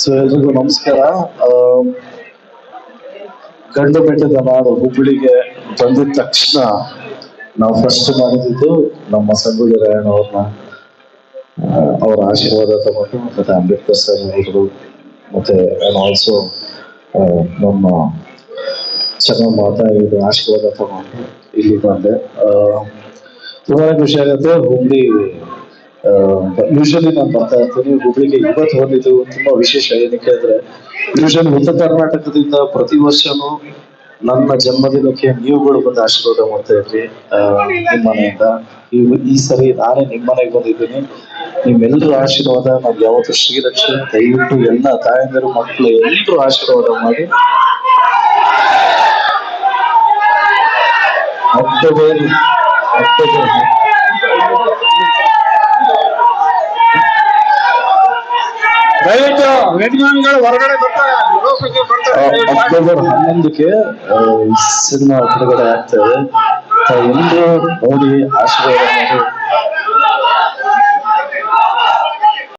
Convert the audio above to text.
So ಎಲ್ರಿಗೂ ನಮಸ್ಕಾರ. ಗಂಡು ಬೆಟ್ಟದ ನಾಡು, ಹುಬ್ಬಳ್ಳಿಗೆ ಬಂದಿದ ತಕ್ಷಣ ನಾವು ಫಸ್ಟ್ ಮಾಡಿದ್ದು ನಮ್ಮ ಸಂಗೊಳ್ಳಿರಾಯಣ್ಣ ಅವ್ರನ್ನ ಅವರ ಆಶೀರ್ವಾದ ತಗೊಂಡು ಮತ್ತೆ ಅಂಬೇಡ್ಕರ್ ಸರ್ ಅವರು ಮತ್ತೆ ಆಲ್ಸೋ ನಮ್ಮ ಚೆನ್ನ ಮಾತಾ ಇದು ಆಶೀರ್ವಾದ ತಗೊಂಡು ಇಲ್ಲಿ ಬಂದೆ. ತುಂಬಾ ಖುಷಿ ಆಗುತ್ತೆ. ಹುಬ್ಳಿ ಯೂಶಲಿ ನಾನು ಬರ್ತಾ ಇರ್ತೀನಿ ಹುಬ್ಳಿಗೆ ಇವತ್ತು ಬಂದಿದ್ದು ತುಂಬಾ ವಿಶೇಷ, ಏನಕ್ಕೆ ಅಂದ್ರೆ ಯೂಶಲಿ ಉತ್ತರ ಕರ್ನಾಟಕದಿಂದ ಪ್ರತಿ ವರ್ಷನೂ ನನ್ನ ಜನ್ಮದಿನಕ್ಕೆ ನೀವುಗಳು ಬಂದು ಆಶೀರ್ವಾದ ಮಾಡ್ತಾ ಇದ್ರಿ ನಿಮ್ಮ ಮನೆಯಿಂದ ಈ- ಸರಿ ನಾನೇ ನಿಮ್ಮ ಮನೆಗೆ ಬಂದಿದ್ದೀನಿ. ನಿಮ್ಮೆಲ್ಲರ ಆಶೀರ್ವಾದ, ನಾನು ಯಾವತ್ತು ಶ್ರೀರಕ್ಷೆ, ದಯವಿಟ್ಟು ಎಲ್ಲ ತಾಯಂದಿರು, ಮಕ್ಕಳು ಎಲ್ಲರೂ ಆಶೀರ್ವಾದ ಮಾಡಿ. ಅಕ್ಟೋಬರ್ ಅಕ್ಟೋಬರ್ ದಯವಿಟ್ಟು ಯಜಮಾನಿಗಳು ಹೊರಗಡೆ ಬರ್ತಾರೆ. ಅಕ್ಟೋಬರ್ ಹನ್ನೊಂದಕ್ಕೆ ಸಿನಿಮಾ ಬಿಡುಗಡೆ ಆಗ್ತದೆ ಎಲ್ಲರೂ ನೋಡಿ ಆಶೀರ್ವಾದ ಮಾಡಿ.